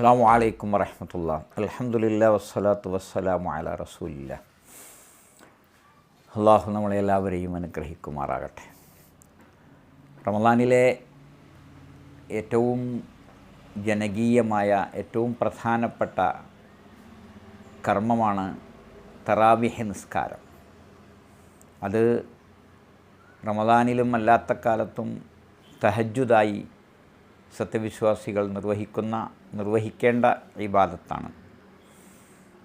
അസ്സാം വലൈക്കും വരഹമത്തുള്ള അലഹമുല്ല വസ്സലാത്തു വസ്സലാമു അല റസൂലില്ല. അള്ളാഹു നമ്മളെല്ലാവരെയും അനുഗ്രഹിക്കുമാറാകട്ടെ. റമദാനിലെ ഏറ്റവും ജനകീയമായ ഏറ്റവും പ്രധാനപ്പെട്ട കർമ്മമാണ് തറാവിഹ നിസ്കാരം. അത് റമദാനിലും അല്ലാത്ത കാലത്തും തഹജുദായി സത്യവിശ്വാസികൾ നിർവഹിക്കുന്ന നിർവഹിക്കേണ്ട ഇബാദത്താണ്.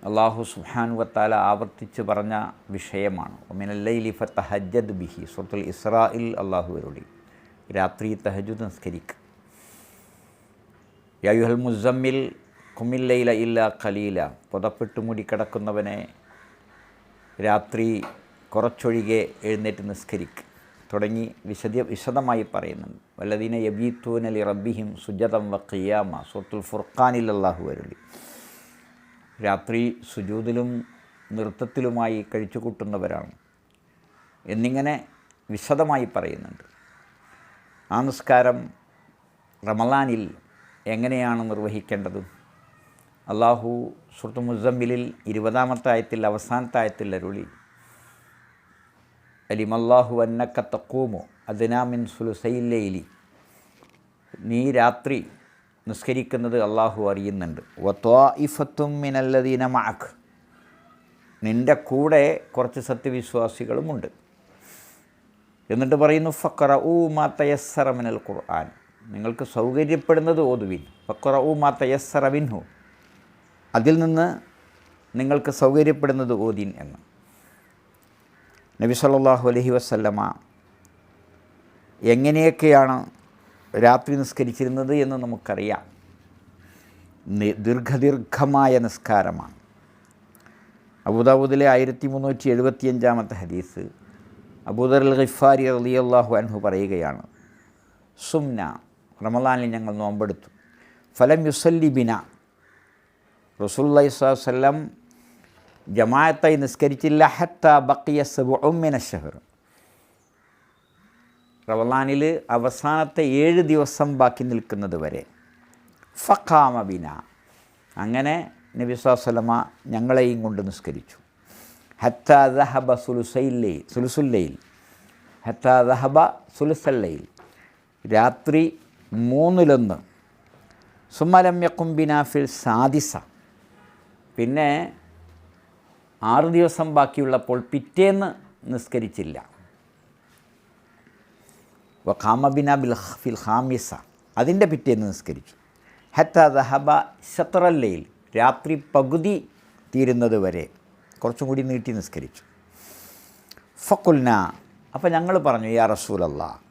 അള്ളാഹു സുഹാനുവത്താല ആവർത്തിച്ച് പറഞ്ഞ വിഷയമാണ്. ഒമിനല്ലൈലി ഫത്തഹജദ് ബിഹി സുഹൃത്തുൽ ഇസ്രായിൽ അള്ളാഹു വരുടി രാത്രി തഹജുദ് നിസ്കരിക്കുക യായുഹൽ മുസമ്മിൽ കുമില്ലയില ഇല്ല ഖലീല. പുതപ്പിട്ട് മൂടിക്കിടക്കുന്നവനെ രാത്രി കുറച്ചൊഴികെ എഴുന്നേറ്റ് നിസ്കരിക്കുക തുടങ്ങി വിശദ വിശദമായി പറയുന്നുണ്ട്. വല്ലദീന യബീത്തൂനലി റബ്ബിഹിം സുജതം വ ഖിയാമ. സുത്തുൽ ഫുർഖാനിൽ അള്ളാഹു വരുള്ളി രാത്രി സുജൂതിലും നൃത്തത്തിലുമായി കഴിച്ചു കൂട്ടുന്നവരാണ്. എന്നിങ്ങനെ വിശദമായി പറയുന്നുണ്ട്. ആ നിസ്കാരം റമലാനിൽ എങ്ങനെയാണ് നിർവഹിക്കേണ്ടത്? അള്ളാഹു സുഹൃത്തു മുസമ്മിലിൽ ഇരുപതാമത്തെ ആയത്തിൽ അവസാനത്തെ ആയത്തിൽ അരുളി. അലിമല്ലാഹു അന്നക്ക തക്കൂമോ. അതിനാമിൻ സുലുസൈലയിലി നീ രാത്രി നിസ്കരിക്കുന്നത് അള്ളാഹു അറിയുന്നുണ്ട്. വത്വാഇഫത്തും മിനല്ലദീന മാഖ് നിന്റെ കൂടെ കുറച്ച് സത്യവിശ്വാസികളുമുണ്ട്. എന്നിട്ട് പറയുന്നു ഫക്കറ ഊ മാ തയസ്സറ മിനൽ ഖുർആൻ. നിങ്ങൾക്ക് സൗകര്യപ്പെടുന്നത് ഓതുവിൻ. ഫക്കറ ഊ മാ തയസ്സറ വിൻഹു അതിൽ നിന്ന് നിങ്ങൾക്ക് സൗകര്യപ്പെടുന്നത് ഓതിൻ എന്ന്. നബി സല്ലല്ലാഹു അലൈഹി വസല്ലമ എങ്ങനെയൊക്കെയാണ് രാത്രി നിസ്കരിച്ചിരുന്നത് എന്ന് നമുക്കറിയാം. ദീർഘദീർഘമായ നിസ്കാരമാണ്. അബുദാബുദിലെ ആയിരത്തി മുന്നൂറ്റി എഴുപത്തിയഞ്ചാമത്തെ ഹദീസ് അബൂദർ അൽ ഖിഫാരി റളിയല്ലാഹു അൻഹു പറയുകയാണ് സുംന റമലാനിൽ ഞങ്ങൾ നോമ്പെടുത്തു. ഫലം യുസല്ലി ബിന. റസൂല്ലി സ്വലം ജമാഅത്തായി നിസ്കരിച്ചില്ല ഹത്ത ബക്കിയ സബുമിന ഷഹർ റവലാനിൽ അവസാനത്തെ ഏഴ് ദിവസം ബാക്കി നിൽക്കുന്നത് വരെ. ഫഖാമ ബിന. അങ്ങനെ നബി സ്വലമ ഞങ്ങളെയും കൊണ്ട് നിസ്കരിച്ചു. ഹത്ത ദഹബ സുലുസൈല്ലയിൽ സുലുസുല്ലയിൽ ഹത്ത ദഹബ സുലുസല്ലയിൽ രാത്രി മൂന്നിലൊന്ന്. സുമലം ബിനാഫിൽ ഫിൽ സാദിസ. പിന്നെ ആറ് ദിവസം ബാക്കിയുള്ളപ്പോൾ പിറ്റേന്ന് നിസ്കരിച്ചില്ല. വഖാമബിന ബിൽ ഫിൽ ഹാമിസ അതിന്റെ പിറ്റേന്ന് നിസ്കരിച്ചു. ഹത്ത ദഹബ ശത്രല്ലയിൽ രാത്രി പകുതി തീരുന്നത് വരെ കുറച്ചും കൂടി നീട്ടി നിസ്കരിച്ചു. ഫക്കുൽന അപ്പോൾ ഞങ്ങൾ പറഞ്ഞു യാ റസൂലല്ല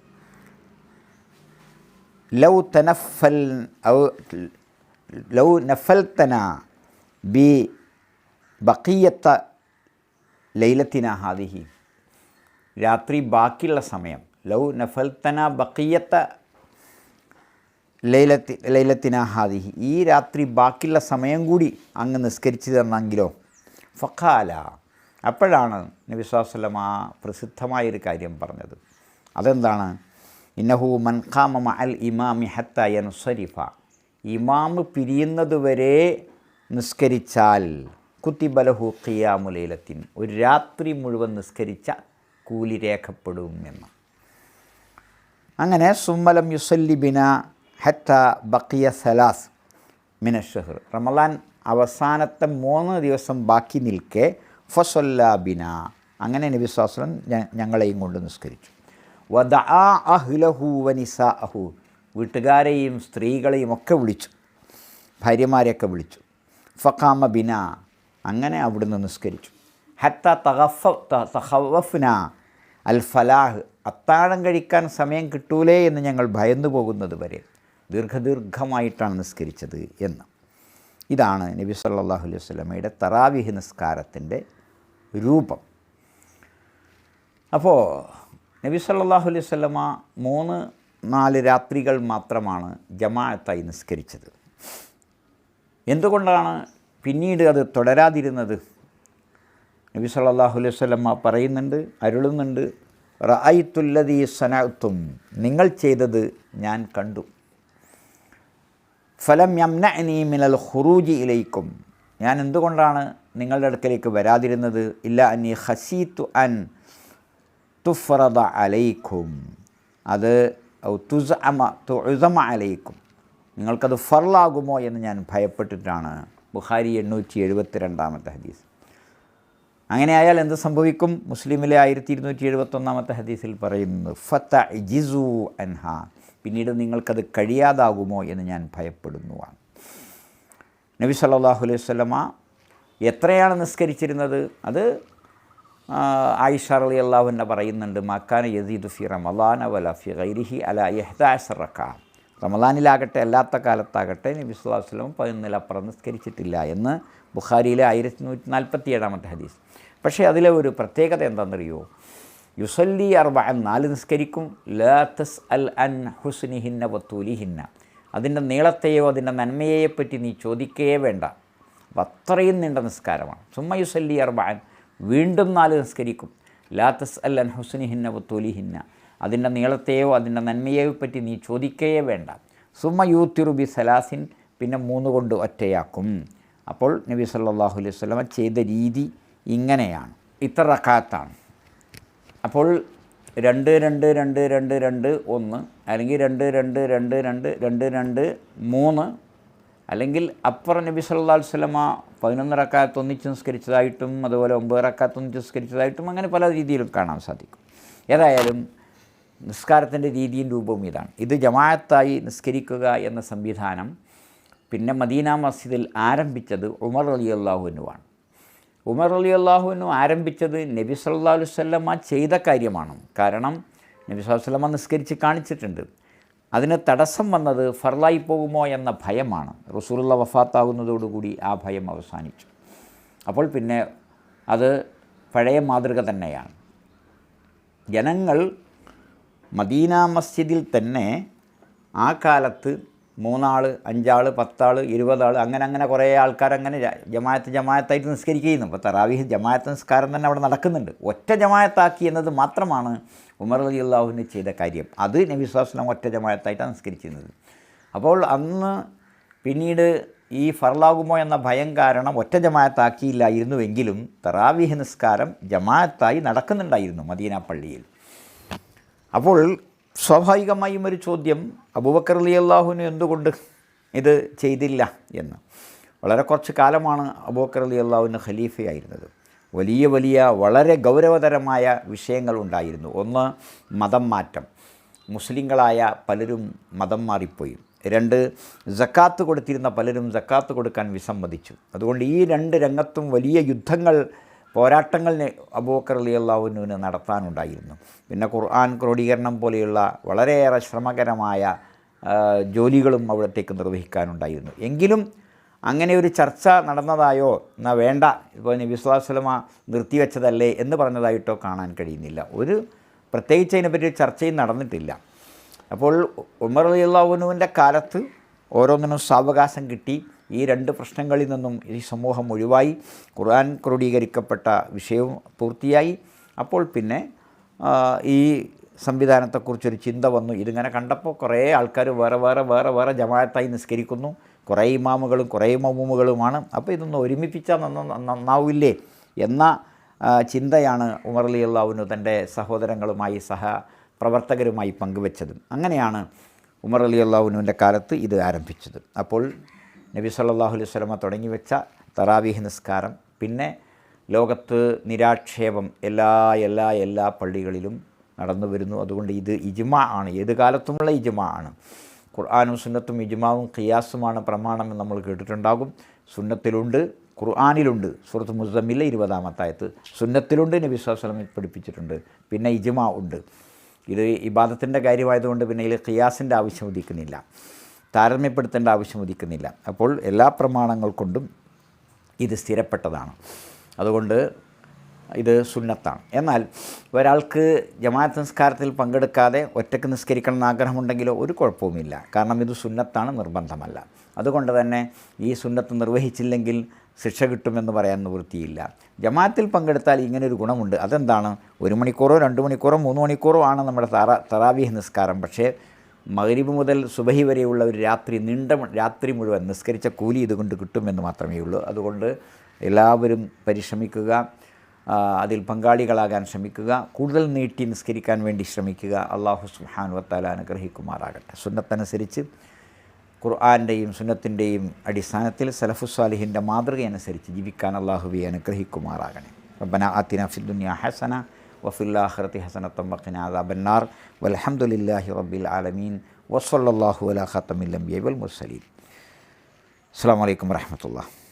ലൗ തനഫൽ ലൗ നഫൽത്തന ബി ബക്കിയത്ത ലൈലത്തിന ഹാദിഹി. രാത്രി ബാക്കിയുള്ള സമയം. ലൗ നഫൽത്തന ബക്കീയത്ത ലൈലത്തി ലൈലത്തിന ഹാദിഹി. ഈ രാത്രി ബാക്കിയുള്ള സമയം കൂടി അങ്ങ് നിസ്കരിച്ചു തന്നെങ്കിലോ ഫഖാല. അപ്പോഴാണ് നബിസ്വാസ്ലം ആ പ്രസിദ്ധമായൊരു കാര്യം പറഞ്ഞത്. അതെന്താണ്? ഇന്നഹു മൻഖാമ അൽ ഇമാമി ഹത്തയൻ സരിഫ ഇമാമ് പിരിയുന്നതുവരെ നിസ്കരിച്ചാൽ കുത്തിബലഹു ഖിയാമുലൈലത്തിൻ ഒരു രാത്രി മുഴുവൻ നിസ്കരിച്ച കൂലി രേഖപ്പെടും എന്ന്. അങ്ങനെ സുമ്മലം യുസല്ലി ബിന ഹറ്റ ബക്കിയ സലാസ് മിനഷഹർ റമലാൻ അവസാനത്തെ മൂന്ന് ദിവസം ബാക്കി നിൽക്കെ ഫസൊല്ല ബിന. അങ്ങനെ നബി ഞങ്ങളെയും കൊണ്ട് നിസ്കരിച്ചു. വദ അഹ്ലഹു വനിസ അഹു വീട്ടുകാരെയും സ്ത്രീകളെയും ഒക്കെ വിളിച്ചു. ഭാര്യമാരെയൊക്കെ വിളിച്ചു. ഫഖാമ ബിന. അങ്ങനെ അവിടുന്ന് നിസ്കരിച്ചു. ഹത്ത തഹഫ തഹവഫ്ന അൽ ഫലാഹ് അത്താഴം കഴിക്കാൻ സമയം കിട്ടൂലേ എന്ന് ഞങ്ങൾ ഭയന്നു പോകുന്നത് വരെ ദീർഘദീർഘമായിട്ടാണ് നിസ്കരിച്ചത് എന്ന്. ഇതാണ് നബി സല്ലാഹു അലൈഹി വസ്ലമയുടെ തറാവിഹ് നിസ്കാരത്തിന്റെ രൂപം. അപ്പോൾ നബി സല്ലാഹു അലൈഹി വല്ലമ മൂന്ന് നാല് രാത്രികൾ മാത്രമാണ് ജമാഅത്തായി നിസ്കരിച്ചത്. എന്തുകൊണ്ടാണ് പിന്നീട് അത് തുടരാതിരുന്നത്. നബി സല്ലാഹു അലൈഹി വസ്ലമ്മ പറയുന്നുണ്ട് അരുളുന്നുണ്ട്. റായിത്തുല്ലതീ സനത്തും നിങ്ങൾ ചെയ്തത് ഞാൻ കണ്ടു. ഫലം യംന മിനൽ ഹുറൂജി ഇലയിക്കും ഞാൻ എന്തുകൊണ്ടാണ് നിങ്ങളുടെ അടുക്കലേക്ക് വരാതിരുന്നത്? ഇല്ല അനി ഹസീത്തു അൻ തുഫറദ അലൈക്കും അത് അമ തുസമ അലൈക്കും. നിങ്ങൾക്കത് ഫർലാകുമോ എന്ന് ഞാൻ ഭയപ്പെട്ടിട്ടാണ്. ബുഖാരി എണ്ണൂറ്റി എഴുപത്തി രണ്ടാമത്തെ ഹദീസ്. അങ്ങനെ ആയാൽ എന്ത് സംഭവിക്കും? മുസ്ലിമിലെ ആയിരത്തി ഇരുന്നൂറ്റി എഴുപത്തൊന്നാമത്തെ ഹദീസിൽ പറയുന്നു ഫത്ത ജിസു അൻഹ. പിന്നീട് നിങ്ങൾക്കത് കഴിയാതാകുമോ എന്ന് ഞാൻ ഭയപ്പെടുന്നുവാണ്. നബി സല്ലാഹു അലൈഹി സ്വലമ എത്രയാണ് നിസ്കരിച്ചിരുന്നത്? അത് ആയിഷ അലി അള്ളാഹുവിനെ പറയുന്നുണ്ട് മക്കാന യസീദ് ഫി റമലാന വല ഫി ഗൈരിഹി അല യഹ്ദാസറക്ക റമലാനിലാകട്ടെ അല്ലാത്ത കാലത്താകട്ടെ നബി വസല്ലം പതിനൊന്നിലപ്പുറം നിസ്കരിച്ചിട്ടില്ല എന്ന് ബുഖാരിയിലെ ആയിരത്തി നൂറ്റി നാൽപ്പത്തി ഏഴാമത്തെ ഹദീസ്. പക്ഷേ അതിലെ ഒരു പ്രത്യേകത എന്താണെന്നറിയോ? യുസല്ലി അർബ നാല് നിസ്കരിക്കും. ലാ അൽ അൻ ഹുസ്നിഹിന്ന വത്തൂലിഹിന്ന അതിന്റെ നീളത്തെയോ അതിന്റെ നന്മയെയോ പറ്റി നീ ചോദിക്കുകയേ വേണ്ട. അത്രയും നീണ്ട നിസ്കാരമാണ്. സുമ്മ യുസല്ലി അർബാൻ വീണ്ടും നാല് നിസ്കരിക്കും. ലാ അൽ അൻ ഹുസ്നിഹിന്ന വത്തൂലിഹിന്ന അതിന്റെ നീളത്തെയോ അതിന്റെ നന്മയെയോ പറ്റി നീ ചോദിക്കുകയേ വേണ്ട. സുമ യൂത്തിറുബി സലാസിൻ പിന്നെ മൂന്ന് കൊണ്ട് ഒറ്റയാക്കും. അപ്പോൾ നബി സല്ലാഹു അലൈഹി വസല്ലമ ചെയ്ത രീതി ഇങ്ങനെയാണ്. ഇത്ര റക്കാത്താണ്. അപ്പോൾ രണ്ട് രണ്ട് രണ്ട് രണ്ട് രണ്ട് ഒന്ന് അല്ലെങ്കിൽ രണ്ട് രണ്ട് രണ്ട് രണ്ട് രണ്ട് രണ്ട് മൂന്ന് അല്ലെങ്കിൽ അപ്പുറം നബി സല്ലാ അലൈഹി വസല്ലമ പതിനൊന്ന് റക്കാത്ത് ഒന്നിച്ച് നിസ്കരിച്ചതായിട്ടും അതുപോലെ ഒമ്പത് റക്കാത്ത് ഒന്നിച്ച് നിസ്കരിച്ചതായിട്ടും അങ്ങനെ പല രീതിയിലും കാണാൻ സാധിക്കും. ഏതായാലും നിസ്കാരത്തിന്റെ രീതിയും രൂപവും ഇതാണ്. ഇത് ജമാഅത്തായി നിസ്കരിക്കുക എന്ന സംവിധാനം പിന്നെ മദീന മസ്ജിദിൽ ആരംഭിച്ചത് ഉമർ അലി അള്ളാഹുവിനുമാണ് ഉമർ അലി അള്ളാഹുവിനു ആരംഭിച്ചത് നബി സല്ലല്ലാഹു അലൈഹി വസല്ലമ ചെയ്ത കാര്യമാണ്. കാരണം നബി വസല്ലമ നിസ്കരിച്ച് കാണിച്ചിട്ടുണ്ട്. അതിന് തടസ്സം വന്നത് ഫർലായി പോകുമോ എന്ന ഭയമാണ്. റസൂലുള്ള വഫാത്താകുന്നതോടുകൂടി ആ ഭയം അവസാനിച്ചു. അപ്പോൾ പിന്നെ അത് പഴയ മാതൃക തന്നെയാണ്. ജനങ്ങൾ മദീന മസ്ജിദിൽ തന്നെ ആ കാലത്ത് മൂന്നാൾ അഞ്ചാൾ പത്താൾ ഇരുപതാൾ അങ്ങനെ അങ്ങനെ കുറേ ആൾക്കാർ അങ്ങനെ ജമായത്തായിട്ട് നിസ്കരിക്കുന്നു അപ്പോൾ തറാവീഹ് ജമായത്ത് നിസ്കാരം തന്നെ അവിടെ നടക്കുന്നുണ്ട്. ഒറ്റ ജമായത്താക്കി എന്നത് മാത്രമാണ് ഉമർ അലി അള്ളാഹുവിന് ചെയ്ത കാര്യം. അത് നബി സ്വാസ്ലം ഒറ്റ ജമായത്തായിട്ടാണ് നിസ്കരിച്ചിരുന്നത്. അപ്പോൾ അന്ന് പിന്നീട് ഈ ഫർലാകുമോ എന്ന ഭയം കാരണം ഒറ്റ ജമായത്താക്കിയില്ലായിരുന്നുവെങ്കിലും തറാവീഹ് നിസ്കാരം ജമായത്തായി നടക്കുന്നുണ്ടായിരുന്നു മദീന പള്ളിയിൽ. അപ്പോൾ സ്വാഭാവികമായും ഒരു ചോദ്യം അബൂബക്കർ അലി അള്ളാഹുവിന് എന്തുകൊണ്ട് ഇത് ചെയ്തില്ല എന്ന്. വളരെ കുറച്ച് കാലമാണ് അബൂബക്കർ അലി അള്ളാഹുവിന് ഖലീഫയായിരുന്നത്. വലിയ വലിയ വളരെ ഗൗരവതരമായ വിഷയങ്ങൾ ഉണ്ടായിരുന്നു. ഒന്ന് മതം മാറ്റം. മുസ്ലിങ്ങളായ പലരും മതം മാറിപ്പോയി. രണ്ട് ജക്കാത്ത് കൊടുത്തിരുന്ന പലരും ജക്കാത്ത് കൊടുക്കാൻ വിസമ്മതിച്ചു. അതുകൊണ്ട് ഈ രണ്ട് രംഗത്തും വലിയ യുദ്ധങ്ങൾ പോരാട്ടങ്ങൾ അബൂക്കർ അലി അള്ളാഹുവിന് നടത്താനുണ്ടായിരുന്നു. പിന്നെ ഖുർആൻ ക്രോഡീകരണം പോലെയുള്ള വളരെയേറെ ശ്രമകരമായ ജോലികളും അവിടത്തേക്ക് നിർവഹിക്കാനുണ്ടായിരുന്നു. എങ്കിലും അങ്ങനെ ഒരു ചർച്ച നടന്നതായോ എന്നാൽ വേണ്ട ഇപ്പോൾ നബി നിർത്തിവെച്ചതല്ലേ എന്ന് പറഞ്ഞതായിട്ടോ കാണാൻ കഴിയുന്നില്ല. ഒരു പ്രത്യേകിച്ച് അതിനെപ്പറ്റി ചർച്ചയും നടന്നിട്ടില്ല. അപ്പോൾ ഉമർ അലി അള്ളാഹുനുവിന്റെ കാലത്ത് ഓരോന്നിനും സാവകാശം കിട്ടി. ഈ രണ്ട് പ്രശ്നങ്ങളിൽ നിന്നും ഈ സമൂഹം ഒഴിവായി. ഖുർആൻ ക്രോഡീകരിക്കപ്പെട്ട വിഷയവും പൂർത്തിയായി. അപ്പോൾ പിന്നെ ഈ സംവിധാനത്തെക്കുറിച്ചൊരു ചിന്ത വന്നു. ഇതിങ്ങനെ കണ്ടപ്പോൾ കുറേ ആൾക്കാർ വേറെ വേറെ വേറെ വേറെ ജമാഅത്തായി നിസ്കരിക്കുന്നു. കുറേ ഇമാമുകളും കുറേ മമൂമുകളുമാണ്. അപ്പോൾ ഇതൊന്ന് ഒരുമിപ്പിച്ചാൽ നന്ന നന്നാവില്ലേ എന്ന ചിന്തയാണ് ഉമർ അലി അള്ളാഹുവിന് തന്റെ സഹോദരങ്ങളുമായി സഹ പ്രവർത്തകരുമായി പങ്കുവച്ചത്. അങ്ങനെയാണ് ഉമർ അലി അള്ളാഹുനുവിന്റെ കാലത്ത് ഇത് ആരംഭിച്ചത്. അപ്പോൾ നബി സല്ലാഹു അലൈഹി സ്വലമ തുടങ്ങി വെച്ച തറാവീഹ് നിസ്കാരം. പിന്നെ ലോകത്ത് നിരാക്ഷേപം എല്ലാ എല്ലാ എല്ലാ പള്ളികളിലും നടന്നു വരുന്നു. അതുകൊണ്ട് ഇത് ഇജ്മാ ആണ്. ഏത് കാലത്തുമുള്ള ഇജ്മാ ആണ്. ഖുർആാനും സുന്നത്തും ഇജ്മാവും ഖിയാസുമാണ് പ്രമാണം എന്ന് നമ്മൾ കേട്ടിട്ടുണ്ടാകും. സുന്നത്തിലുണ്ട് ഖുർആാനിലുണ്ട്. സുഹൃത്ത് മുസമ്മിലെ ഇരുപതാമത്തായത്ത് സുന്നത്തിലുണ്ട് നബി സ്വലമിൽ പഠിപ്പിച്ചിട്ടുണ്ട്. പിന്നെ ഇജ്മാ ഉണ്ട്. ഇത് ഇബാദത്തിന്റെ കാര്യമായതുകൊണ്ട് പിന്നെ ഇതിൽ ഖിയാസിന്റെ ആവശ്യം ഉദിക്കുന്നില്ല. താരതമ്യപ്പെടുത്തേണ്ട ആവശ്യം ഉദിക്കുന്നില്ല. അപ്പോൾ എല്ലാ പ്രമാണങ്ങൾ കൊണ്ടും ഇത് സ്ഥിരപ്പെട്ടതാണ്. അതുകൊണ്ട് ഇത് സുന്നത്താണ്. എന്നാൽ ഒരാൾക്ക് ജമാഅത്ത് നിസ്കാരത്തിൽ പങ്കെടുക്കാതെ ഒറ്റയ്ക്ക് നിസ്കരിക്കണം എന്ന് ആഗ്രഹമുണ്ടെങ്കിലോ ഒരു കുഴപ്പവുമില്ല. കാരണം ഇത് സുന്നത്താണ് നിർബന്ധമല്ല. അതുകൊണ്ട് തന്നെ ഈ സുന്നത്ത് നിർവഹിച്ചില്ലെങ്കിൽ ശിക്ഷ കിട്ടുമെന്ന് പറയാൻ നിവൃത്തിയില്ല. ജമാഅത്തിൽ പങ്കെടുത്താൽ ഇങ്ങനെ ഒരു ഗുണമുണ്ട്. അതെന്താണ്? ഒരു മണിക്കൂറോ രണ്ട് മണിക്കൂറോ മൂന്ന് മണിക്കൂറോ ആണ് നമ്മുടെ തറ തറാവീഹ് നിസ്കാരം. പക്ഷേ മഗ്രിബ് മുതൽ സുബഹി വരെയുള്ള ഒരു രാത്രി നീണ്ട രാത്രി മുഴുവൻ നിസ്കരിച്ച കൂലി ഇതുകൊണ്ട് കിട്ടുമെന്ന് മാത്രമേ ഉള്ളൂ. അതുകൊണ്ട് എല്ലാവരും പരിശ്രമിക്കുക അതിൽ പങ്കാളികളാകാൻ ശ്രമിക്കുക കൂടുതൽ നീട്ടി നിസ്കരിക്കാൻ വേണ്ടി ശ്രമിക്കുക. അള്ളാഹു സുഹാൻ വത്താല അനുഗ്രഹിക്കുമാറാകട്ടെ. സുന്നത്തനുസരിച്ച് ഖുർആാന്റെയും സുന്നത്തിന്റെയും അടിസ്ഥാനത്തിൽ സലഫുസ്വാലിഹിന്റെ മാതൃകയനുസരിച്ച് ജീവിക്കാൻ അള്ളാഹുവെ അനുഗ്രഹിക്കുമാറാകണേ. റബ്ബന ആത്തിന وفي الآخرة حسنة وقنا عذاب النار. والحمد لله رب العالمين. وصلى الله على خاتم الأنبياء والمرسلين. السلام عليكم ورحمة الله.